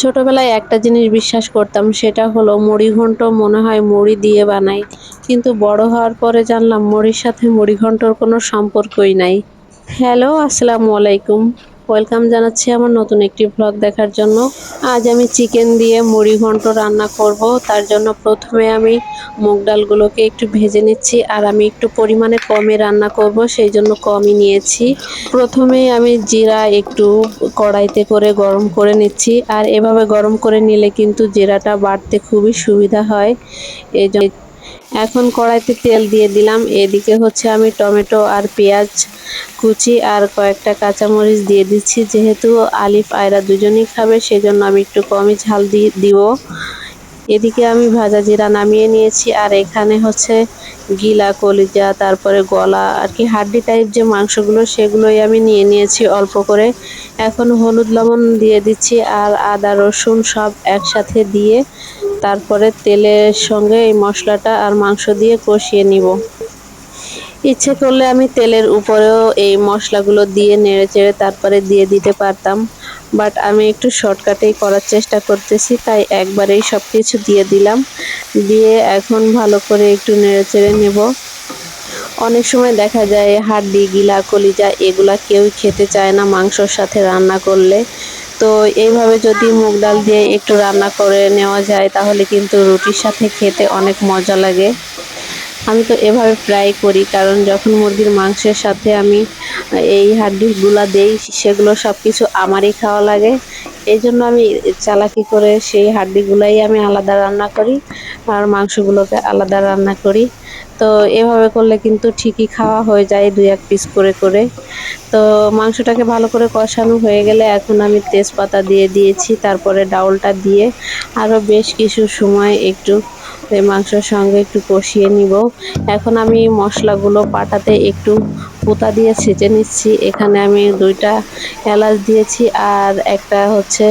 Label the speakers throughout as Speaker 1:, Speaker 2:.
Speaker 1: ছোটবেলায় একটা জিনিস বিশ্বাস করতাম, সেটা হলো মুড়ি ঘন্ট মনে হয় মুড়ি দিয়ে বানাই কিন্তু বড় হওয়ার পরে জানলাম মুড়ির সাথে মুড়ি ঘন্টর কোনো সম্পর্কই নাই। হ্যালো, আসসালামু আলাইকুম। ওয়েলকাম জানাচ্ছি আমার নতুন একটি ব্লগ দেখার জন্য। আজ আমি চিকেন দিয়ে মুড়ি ঘন্ট রান্না করব। তার জন্য প্রথমে আমি মুগ ডালগুলোকে একটু ভেজে নিচ্ছি আর আমি একটু পরিমাণে কমে রান্না করব, সেই জন্য কমই নিয়েছি। প্রথমে আমি জিরা একটু কড়াইতে করে গরম করে নিচ্ছি আর এভাবে গরম করে নিলে কিন্তু জিরাটা বাড়তে খুবই সুবিধা হয়। এই এখন কড়াইতে তেল দিয়ে দিলাম। এদিকে হচ্ছে আমি টমেটো আর পেঁয়াজ কুচি আর কয়েকটা কাঁচামরিচ দিয়ে দিচ্ছি। যেহেতু আলিফ আয়রা দুজনেই খাবে, সেজন্য আমি একটু কমই ঝাল দিয়ে দিব। এদিকে আমি ভাজা জিরা নামিয়ে নিয়েছি, আর এখানে হচ্ছে গিলা, কলিজা, তারপরে গলা, আর কি হাড্ডি টাইপ যে মাংসগুলো, সেগুলোই আমি নিয়ে নিয়েছি অল্প করে। এখন হলুদ লবণ দিয়ে দিচ্ছি আর আদা, রসুন সব একসাথে দিয়ে তারপরে তেলের সঙ্গে এই মশলাটা আর মাংস দিয়ে কষিয়ে নিব। ইচ্ছে করলে আমি তেলের উপরেও এই মশলাগুলো দিয়ে নেড়ে চেড়ে তারপরে দিয়ে দিতে পারতাম। বাট আমি একটু শর্টকাটেই করার চেষ্টা করতেছি, তাই একবারেই সব কিছু দিয়ে দিলাম। দিয়ে এখন ভালো করে একটু নেড়ে চেড়ে নেব। অনেক সময় দেখা যায় হাড্ডি, গিলা, কলিজা এগুলা কেউ খেতে চায় না মাংসর সাথে রান্না করলে। তো এইভাবে যদি মুগ ডাল দিয়ে একটু রান্না করে নেওয়া যায়, তাহলে কিন্তু রুটির সাথে খেতে অনেক মজা লাগে। আমি তো এভাবে ফ্রাই করি, কারণ যখন মুরগির মাংসের সাথে আমি এই হাড্ডিগুলা দেই, সেগুলো সব কিছু আমারই খাওয়া লাগে। এই জন্য আমি চালাকি করে সেই হাড্ডিগুলাই আমি আলাদা রান্না করি আর মাংসগুলোকে আলাদা রান্না করি। তো এভাবে করলে কিন্তু ঠিকই খাওয়া হয়ে যায় দুই এক পিস করে করে। তো মাংসটাকে ভালো করে কষানো হয়ে গেলে এখন আমি তেজপাতা দিয়ে দিয়েছি, তারপরে ডাউলটা দিয়ে আরও বেশ কিছু সময় একটু এই মাংসের সঙ্গে একটু কষিয়ে নিব। এখন আমি মশলাগুলো পাটাতে একটু পোতা দিয়ে ছেঁচে নিচ্ছি। এখানে আমি দুইটা এলাচ দিয়েছি আর একটা হচ্ছে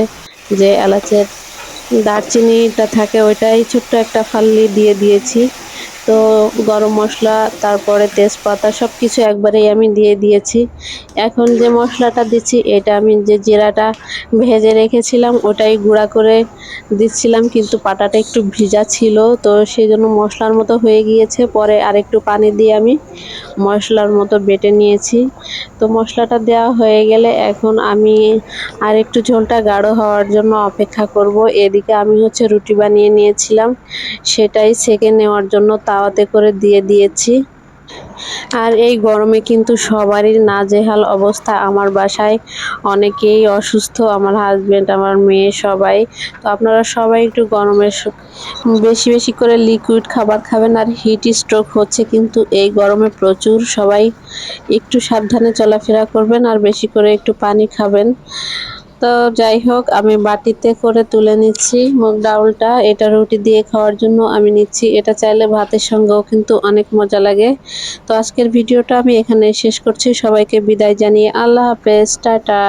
Speaker 1: যে এলাচের দারচিনিটা থাকে ওইটাই ছোট্ট একটা ফাল্লি দিয়ে দিয়েছি। তো গরম মশলা, তারপরে তেজপাতা সব কিছু একবারেই আমি দিয়ে দিয়েছি। এখন যে মশলাটা দিচ্ছি, এটা আমি যে জিরাটা ভেজে রেখেছিলাম, ওটাই গুঁড়া করে দিচ্ছিলাম, কিন্তু পাটাটা একটু ভিজা ছিল, তো সেই জন্য মশলার মতো হয়ে গিয়েছে। পরে আরেকটু পানি দিয়ে আমি মশলার মতো বেটে নিয়েছি। তো মশলাটা দেওয়া হয়ে গেলে এখন আমি আর একটু ঝোলটা গাঢ় হওয়ার জন্য অপেক্ষা করব। এদিকে আমি হচ্ছে রুটি বানিয়ে নিয়েছিলাম, সেটাই সেকে নেওয়ার জন্য তাওয়াতে করে দিয়ে দিয়েছি। আর এই গরমে কিন্তু সবারই নাজেহাল অবস্থা। আমার বাসায় অনেকেই অসুস্থ, আমার হাজব্যান্ড আমার মেয়ে সবাই। তো আপনারা সবাই একটু গরমে বেশি বেশি করে লিকুইড খাবার খাবেন আর হিট স্ট্রোক হচ্ছে কিন্তু এই গরমে প্রচুর সবাই একটু সাবধানে চলাফেরা করবেন আর বেশি করে একটু পানি খাবেন। তো যাই হোক, আমি বাটিতে করে তুলে নিচ্ছি মুগ ডাউলটা এটা রুটি দিয়ে খাওয়ার জন্য আমি নিচ্ছি। এটা চাইলে ভাতের সঙ্গেও কিন্তু অনেক মজা লাগে। তো আজকের ভিডিওটা আমি এখানে শেষ করছি। সবাইকে বিদায় জানিয়ে আল্লাহ হাফেজ। টাটা।